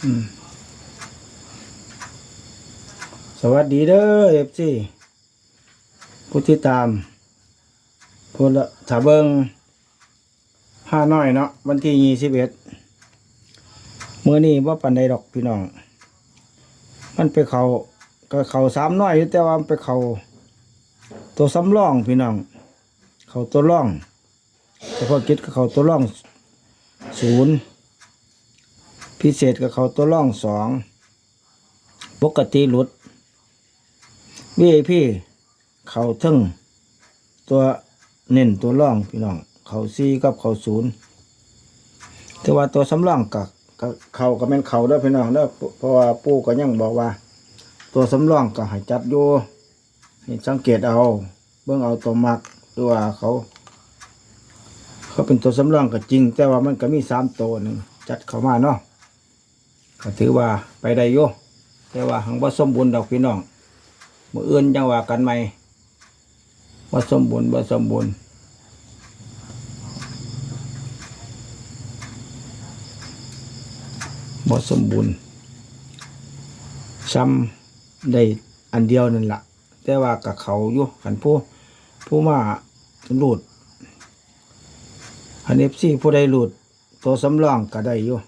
สวัสดีเด้อเอฟซีผู้ที่ตามผู้ละถาเบิงห้าน้อยเนาะวันที่ยี่สิบเอ็ดมื่อนี้ว่าปันใดดอกพี่น้อง มันไปเขาก็เขาสามน้อยแต่ว่ามันไปเขาตัวสำรองพี่น้อง เขาตัวร่องเฉพาะกิจก็เขาตัวร่องศูนย์ พิเศษกับเขาตัวร่องสองปกติหลุดวีไอพีเขาทึ่งตัวเน้นตัวร่องพี่น้อง เขาซีกับเขาศูนย์แต่ว่าตัวสำรองกับเขาก็แม่นเขาด้อพี่น้องเด้อเพราะว่าปู่ก็ยังบอกว่า ตัวสำรองก็ให้จัดอยู่ให้สังเกตเอา เบิ่งเอาตัวมักหรือว่าเขา เขาเป็นตัวสำรองก็จริง แต่ว่ามันก็มีสามตัวหนึ่งจัดเขามาเนาะ ก็ถือว่าไปได้โยแต่ว่าหังว่าสมบูรณ์ดอกพี่น้องมืออื่นจังว่ากันไหมว่าสมบูรณ์ว่าสมบูรณ์บ่สมบูรณ์ซ้ำได้อันเดียวนั่นละแต่ว่ากับเขาอยู่ขันผู้ผู้มาหลุดอันเอฟซีผู้ใดหลุดตัวสำรองก็ได้อยู่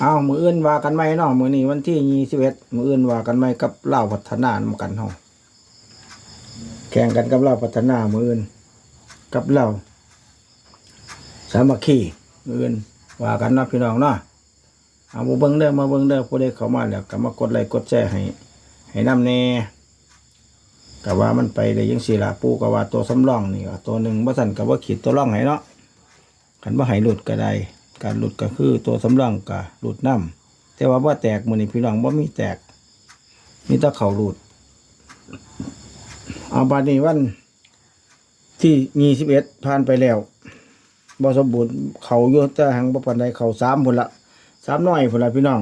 เอามืออื่นว่ากันไหมเนาะมือนี้วันที่ยี่สิบเอ็ดมืออื่นว่ากันไหมกับเล่าพัฒนานำกันเฮาแข่งกันกับเล่าพัฒนามืออื่น กับเล่าสามัคคีมืออื่นว่ากันเนาะพี่น้องเนาะเอามาเบิ้งเด้อมาเบิ้งเด้อผู้ใดเข้ามาแล้วก็มากดไลค์กดแชร์ให้ ให้นำแน่ก็ว่ามันไปได้ยังสี่ละปูก็ว่าตัวสำรองนี่ก็ตัวหนึ่งบ่สั่นก็บ่าขีดตัวร่องให้เนาะคันบ่ให้หลุดก็ได้ การหลุดก็คือตัวสำรองก็หลุดน้ำแต่ว่าบ่าแตกมือนี้พี่น้องบ่ามีแตกมีต่เข่าหลุดเอาบัดนี้วันที่21ผ่านไปแล้วบ่สมบูรณ์เขายู่แต่หังบ่ปานใดเขา3พุ่นละ3น้อยพุ่นละพี่น้อง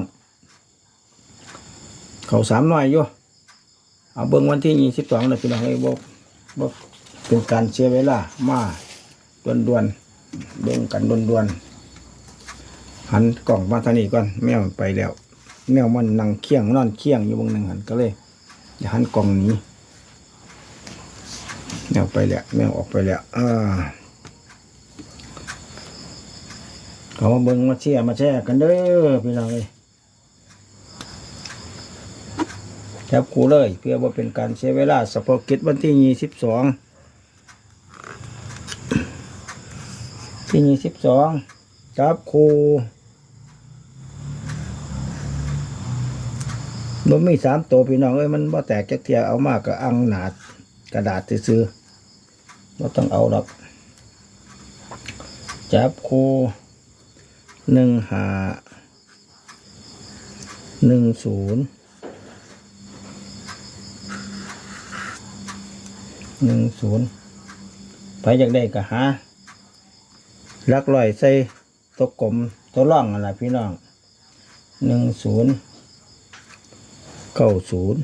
เขา3น้อยอยู่เอาเบิ่งวันที่ยี่สิบสองนะพี่น้องให้บอกบอกเป็นการเสียเวลามาด่วนๆเบิ่งกันด่วนๆ หันกล่องมาทางนี้ก่อนแมวมันไปแล้ว แมวมันนั่งเคียงนอนเคียงอยู่บางหนึ่งหันก็เลยอย่าหันกล่องนี้แมวไปแล้วแมวออกไปแล้วอ่าเขามาเบิ่งมาเชียมาแชร์กันเด้อพี่น้องเลยจับคู่เลย เพื่อว่าเป็นการเสียเวลาสปอกิจวันที่ยี่สิบสองที่ยี่สิบสองจับคู่ มันมีสามตัวพี่น้องเอ้ยมันบ่แตกจักเทียเอามากกับอังหนาดกระดาษซื้อๆเราต้องเอาหรอกจับคู่หนึ่งหาหนึ่งศูนย์หนึ่งศูนย์ไปอยากได้ก็หาลักลอยใส่ตัวกลมตัวร่องอะไรพี่น้องหนึ่งศูนย์ เก้าศูนย์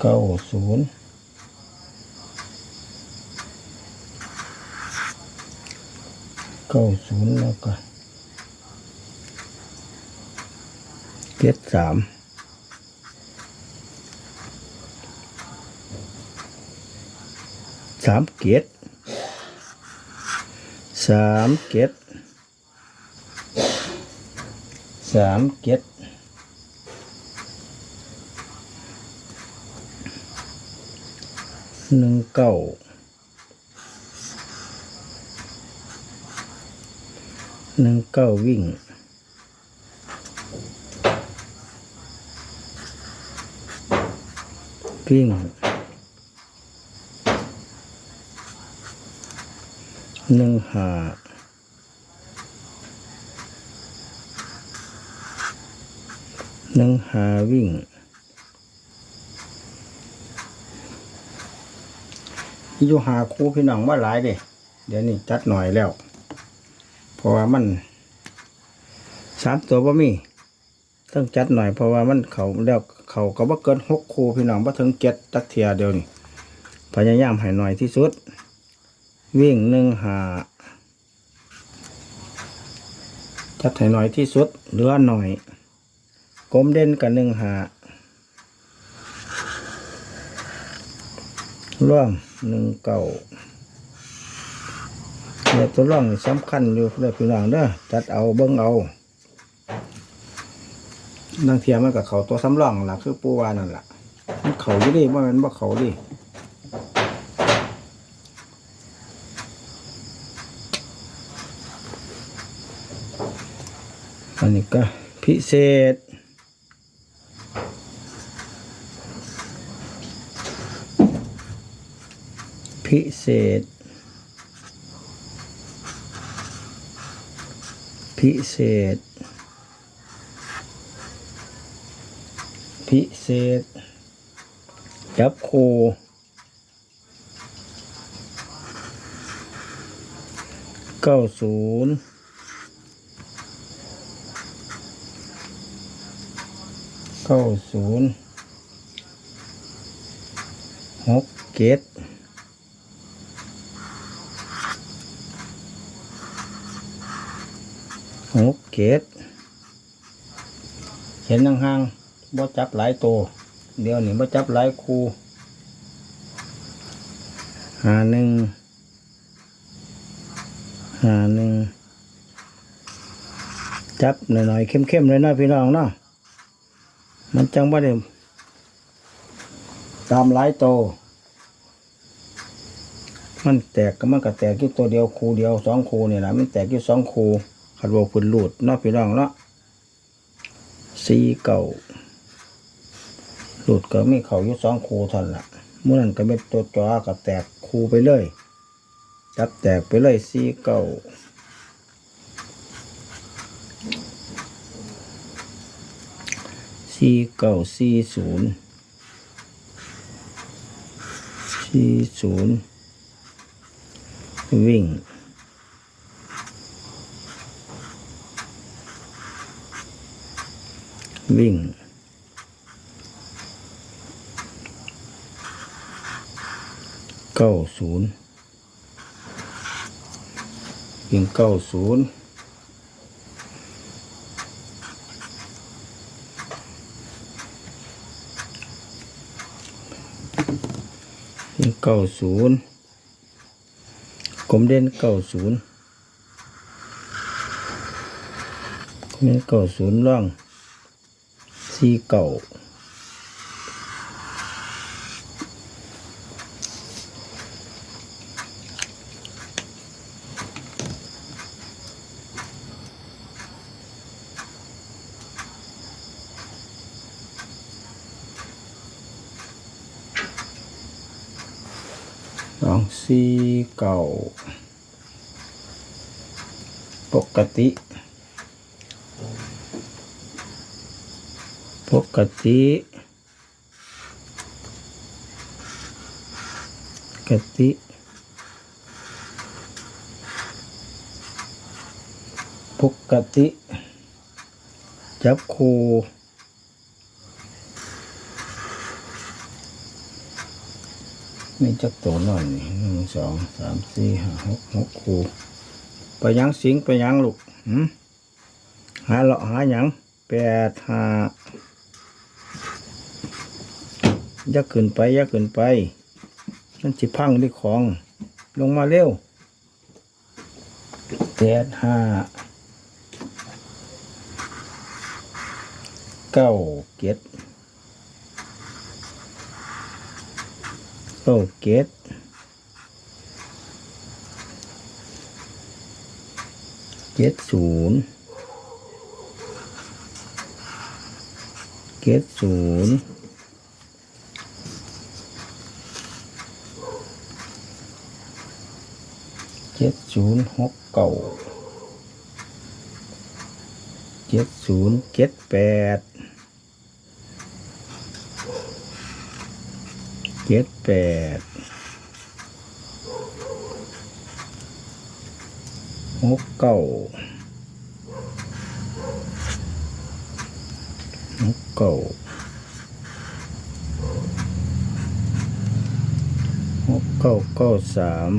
เก้าศูนย์เก้าศูนย์แล้วก็เจ็ดสามสามเกียรติสามเกียรติสามเกียรติ หนึ่งเก้าหนึ่งเก้าวิ่งวิ่งหนึ่งหาหนึ่งหาวิ่ง อยู่หาครูพี่น้องมาหลายเด้เดี๋ยวนี้จัดหน่อยแล้ว เพราะว่ามันสามตัวบ่มีต้องจัดหน่อยเพราะว่ามันเขาแล้วเขาก็บ่เกินหกคูพี่น้องบ่ถึงเจ็ดตักเทียเดียวนี่พยายามให้หน่อยที่สุด วิ่งหนึ่งหาจัดให้หน้อยที่สุดเหลือหน่อยกลมเด่นกับหนึ่งหาร่วม หนึ่งเก่าเนี่ยตัวร่องสำคัญอยู่เลยพี่น้องเด้อจัดเอาเบิ้งเอานังเทียมันกับเขาตัวสำรองล่ะคือปูวานั่นล่ะมันเขาอยู่ดิว่ามันบ่เขาดิอันนี้ก็พิเศษ พิเศษ พิเศษ พิเศษ จับครูเก้าศูนย์เก้าศูนย์หกเจ็ด หกเจ็ดเห็นห่างๆบ่จับหลายตัวเดี๋ยวนี้บ่จับหลายคูหาหนึ่งหาหนึ่งจับหน่อยๆเข้มๆเลยนะพี่น้องเนาะมันจังว่าเดิมตามหลายโตวมันแตกก็มันก็แตกที่ตัวเดียวคูเดียวสองคูเนี่แหละมันแตกที่สองคู ขัดโบพื้นหลุดเนาะพี่น้องเนาะสีเก่าหลุดก็ไมีเขายู่สองคูทันละเมื่อนั้นก็เป็นตัวจอก็แตกคูไปเลยจับแตกไปเลยสีเก่าสี่เก้าสี่ศูนย์สี่ศูนย์วิ่ง วิ่ง เก้าศูนย์วิ่งเก้าศูนย์วิ่งเก้าศูนย์กลมเด่นเก้าศูนย์กลมเด่นเก้าศูนย์ร่อง สี่เก้าสองสี่เก้าปกติ ปกติกติปกติ จับคูมีจักตัวหน่อยนี่หนึ่งสองสามสี่ห้าหกหกคูไปยังสิงไปยังลูกหืมหาเลาะหาหยังแปดห้าอ ย่าขึ้นไปย่าขึ้นไปนั่นจิพังที่ของ ลงมาเร็วแปดห้าเก้าเจ็ดเก้าเจ็ดเจ็ดศูนย์เจ็ดศูนย์ เจ็ดศูนย์หกเก้าเจ็ดศูนย์เจ็ดแปดเจ็ดแปดหกเก้าหกเก้าหกเก้าเก้าสาม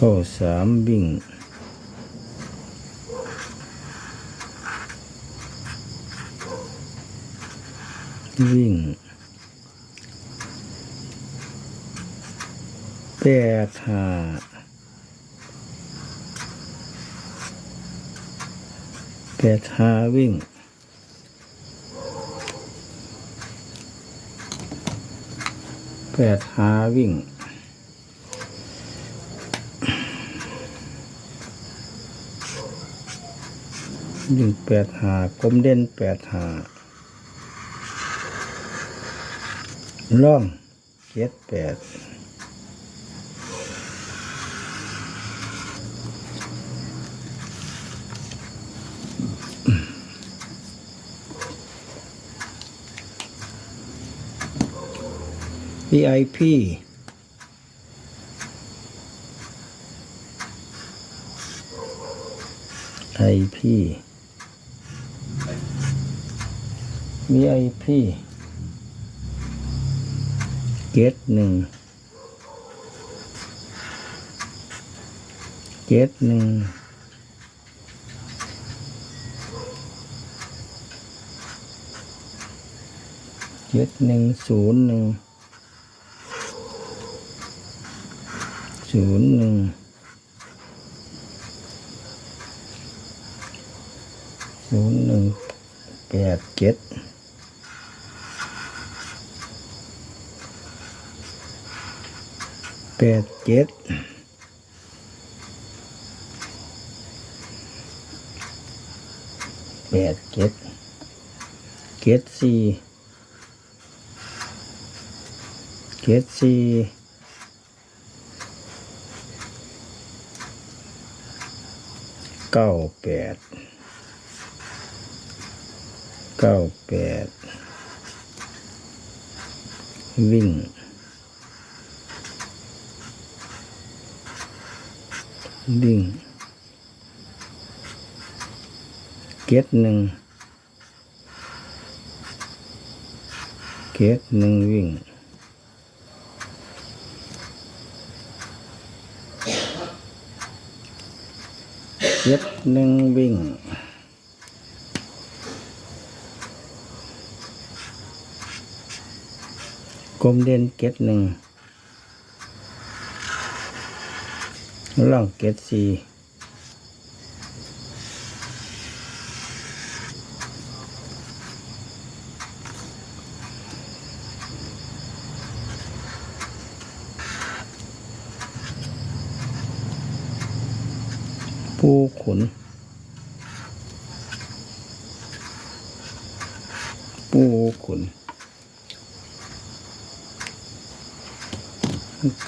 เข้าสามวิ่งวิ่งแปดหาแปดหาวิ่งแปดหาวิ่ง วิ่งแปดหากลมเด่นแปดหาล่องเจ็ดแปดพีไอพีไอพี มีไอพีเกตหนึ่งเกตหนึ่งเจ็ดหนึ่งศูนย์หนึ่งศูนย์หนึ่งศูนย์หนึ่งแปดเจ็ด แปดเจ็ดแปดเจ็ดเจ็ดสี่เจ็ดสี่เก้าแปดเก้าแปดวิ่ง วิ่ง เกตหนึ่ง เกตหนึ่งวิ่ง เกตหนึ่งวิ่งกลมเด่นเกตหนึ่ง ล่องเกตสี่ปูขุน ปูขุน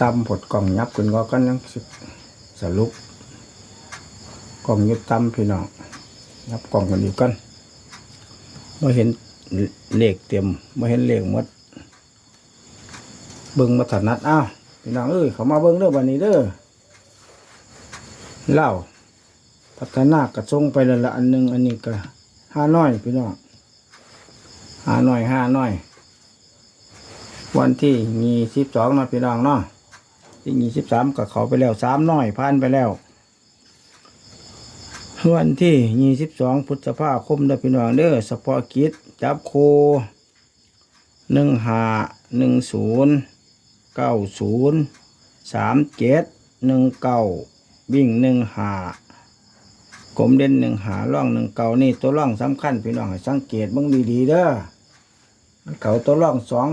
ตำผดกล่องยับขึ้นก็กันยังสิ สรุปกล่องยุดตำพี่น้องยับกล่องกันอีกกันเมาเห็นเลขเต็มเมาเห็นเลขหมดเบิ่งมาถนัดอ้าวพี่น้องเอ้ยเขามาเบิ่งเด้องวันนี้เด้อเล่าพัฒนากระทรงไปละละอันหนึ่งอันนี้ก็ห้าน้อยพี่น้องห้าน้อยห้าน้อย วันที่ยี่สิบสองนะพี่น้องเนาะ ที่ยี่สิบสามก็เขาไปแล้วสามน้อยผ่านไปแล้ววันที่ยี่สิบสองพฤษภาคมเด้อพี่น้องเด้อสปอกิจจับโคหนึ่งหาหนึ่งศูนย์เก้าศูนย์สามเจ็ดหนึ่งเก้าวิ่งหนึ่งหากลมเด่นหนึ่งหาล่องหนึ่งเก่านี่ตัวล่องสำคัญพี่น้องให้สังเกตบ้างดีๆเด้อมันเขาตัวล่องสอง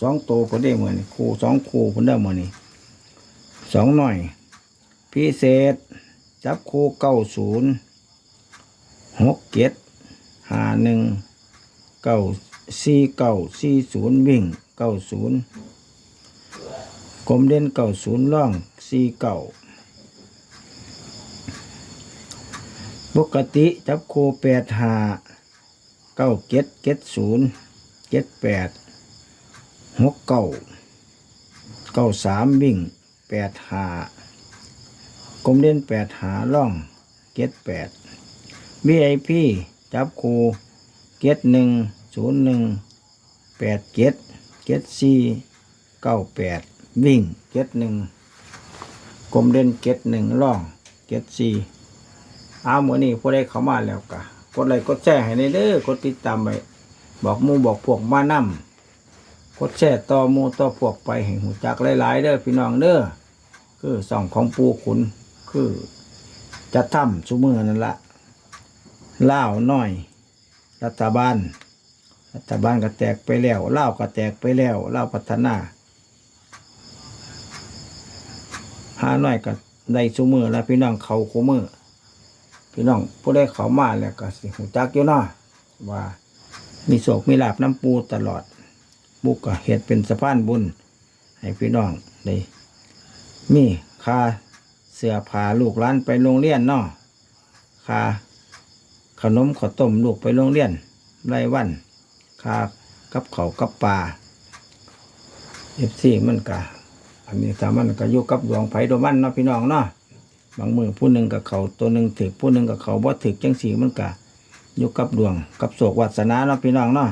สองตัวพอได้เหมือนคู่สองคู่พอได้เหมือนนี่ สองหน่อย พิเศษ จับคู่เก้าศูนย์หกเจ็ดหาหนึ่งเก้าสี่เก้าสี่ศูนย์วิ่งเก้าศูนย์กลมเด่นเก้าศูนย์ล่องสี่เก้าปกติจับโคแปดหาเก้าเจ็ดเจ็ดศูนย์เจ็ดแปดหกเก้าเก้าสามวิ่ง แปดหากลมเด่นแปดหาล่องเจ็ดแปดบีไอพีจับโคเจ็ดหนึ่งศูนย์หนึ่งแปดเจ็ดเจ็ดสี่เก้าแปดวิ่งเจ็ดหนึ่งกลมเด่นเก็ดหนึ่งร่องเก็ดสี่เอาหมือนี้ผู้ใดเข้ามาแล้วกะกดไลค์กดแชร์ให้ในเด้อกดติดตามไปบอกมูบอกพวกมานํกดแชร์ต่อมูต่อพวกไปให้หูจักหลายๆเด้อพี่น้องเด้อ คือส่องของปูขุน คือจะทำชุมือนั่นละเล่าน้อย รัฐบาล รัฐบาลก็แตกไปแล้วเล่าก็แตกไปแล้วเล่าพัฒนาหาหน่อยก็ได้ชุมือแล้วพี่น้องเขาคู่มือพี่น้องผู้ได้เขามาแล้วก็สิหูจักอยู่เนาะว่ามีโศกมีลาบน้ำปูตลอดบุกก็เหตุเป็นสะพานบุญ ให้พี่น้องได้ มีค่าเสื้อผ้าลูกหลานไปโรงเรียนเนาะค่าขนมข้าวต้มลูกไปโรงเรียนรายวันค่ากับเขากับปลาเอฟซีมันกะอันนี้ถ้ามันก็อยู่กับดวงไผดวงมันเนาะพี่น้องเนาะบางมือผู้หนึ่งกับเขาตัวหนึ่งถึกผู้หนึ่งกับเขาบ่ถึกจังสีมันกะอยู่กับดวงกับโศกวัสนาเนาะพี่น้องเนาะ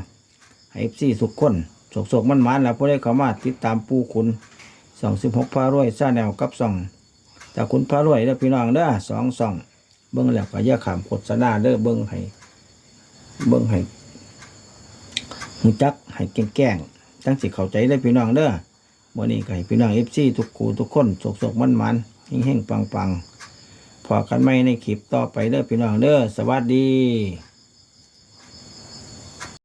ให้ซี่สุขคนโศกโศกมันมานแล้วผู้ได้เขามาติดตามปูคุณ สองสิบหกพารวยซาแนวกับสองแต่คุณพารวยเด้อพี่น้องเด้อสองสองเบิ้งแล้วก็ย่าขามโฆษณาเด้อเบิ้งให้เบิ้งให้หูจักให้แกล้งๆจังสิเข้าใจได้อพี่น้องเด้อวันนี้ก็ให้พี่น้องเอฟซีทุกคูทุกคนโศกโศกมันมานๆเฮงๆปังๆพอกันไม่ในคลิปต่อไปเด้อพี่น้องเด้อสวัสดี